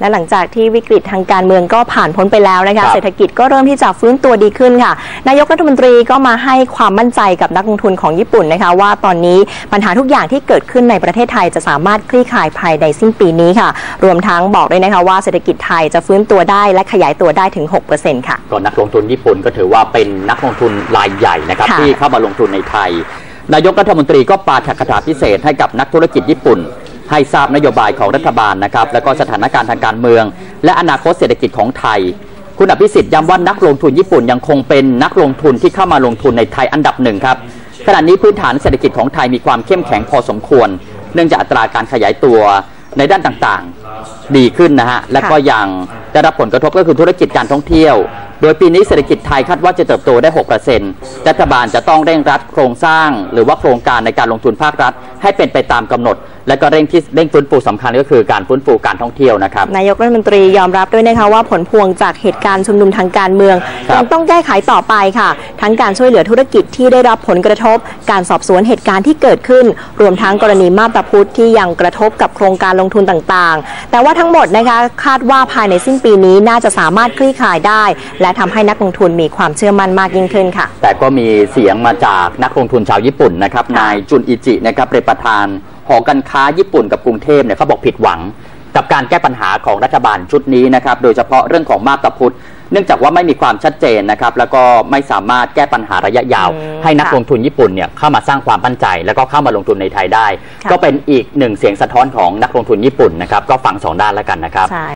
และหลังจากที่วิกฤตทางการเมืองก็ผ่านพ้นไปแล้วนะครัคะบเศรษฐกิจก็เริ่มที่จะฟื้นตัวดีขึ้นค่ะ นายกรัฐมนตรีก็มาให้ความมั่นใจกับนักลงทุนของญี่ปุ่นนะคะ ว่าตอนนี้ปัญหาทุกอย่างที่เกิดขึ้นในประเทศไทยจะสามารถคลี่คลายภายในสิ้นปีนี้ค่ะ รวมทั้งบอกด้วยนะคะว่าเศรษฐกิจไทยจะฟื้นตัวได้และขยายตัวได้ถึง 6%ค่ะก็นักลงทุนญี่ปุ่นก็ถือว่าเป็นนักลงทุนรายใหญ่นะครับค่ะที่เข้ามาลงทุนในไทย นายกรัฐมนตรีก็ปาฐกถาพิเศษให้กับนักธุรกิจญี่ปุ่น ให้ทราบนโยบายของรัฐบาลนะครับแล้วก็สถานการณ์ทางการเมือง และอนาคตเศรษฐกิจของไทย คุณอภิสิทธิ์ย้ำว่านักลงทุนญี่ปุ่นยังคงเป็นนักลงทุนที่เข้ามาลงทุนในไทยอันดับหนึ่งครับขณะนี้พื้นฐานเศรษฐกิจของไทยมีความเข้มแข็งพอสมควร เนื่องจากอัตราการขยายตัวในด้านต่างดีขึ้นนะฮะ และก็ยังได้รับผลกระทบก็คือธุรกิจการท่องเที่ยว โดยปีนี้เศรษฐกิจไทยคาดว่าจะเติบโตได้ 6%รัฐบาลจะต้องเร่งรัดโครงสร้าง หรือว่าโครงการในการลงทุนภาครัฐ ให้เป็นไปตามกำหนด และก็เร่งที่เร่งฟื้นฟูสำคัญก็คือการฟื้นฟูการท่องเที่ยวนะครับ นายกรัฐมนตรียอมรับด้วยนะคะว่าผลพวงจากเหตุการณ์ชุมนุมทางการเมืองครับยังต้องแก้ไขต่อไปค่ะ ทั้งการช่วยเหลือธุรกิจที่ได้รับผลกระทบ การสอบสวนเหตุการณ์ที่เกิดขึ้น รวมทั้งกรณีมาบตาพุธที่ยังกระทบกับโครงการลงทุนต่างๆแต่ว่าทั้งหมดนะคะคาดว่าภายในสิ้นปีนี้น่าจะสามารถคลี่คลายได้ และทำให้นักลงทุนมีความเชื่อมั่นมากยิ่งขึ้นค่ะ แต่ก็มีเสียงมาจากนักลงทุนชาวญี่ปุ่นนะครับค่ะนายจุนอิจินะครับเป็นประธานหอการค้าญี่ปุ่นกับกรุงเทพเนี่ยเขาบอกผิดหวัง กับการแก้ปัญหาของรัฐบาลชุดนี้นะครับโดยเฉพาะเรื่องของมาบตาพุธเนื่องจากว่าไม่มีความชัดเจนนะครับแล้วก็ไม่สามารถแก้ปัญหาระยะยาวอืมให้นักค่ะลงทุนญี่ปุ่นเนี่ยเข้ามาสร้างความมั่นใจ แล้วก็เข้ามาลงทุนในไทยได้ค่ะก็เป็นอีกหนึ่งเสียงสะท้อนของนักลงทุนญี่ปุ่นนะครับก็ฟังสองด้านแล้วกันนะครับใช่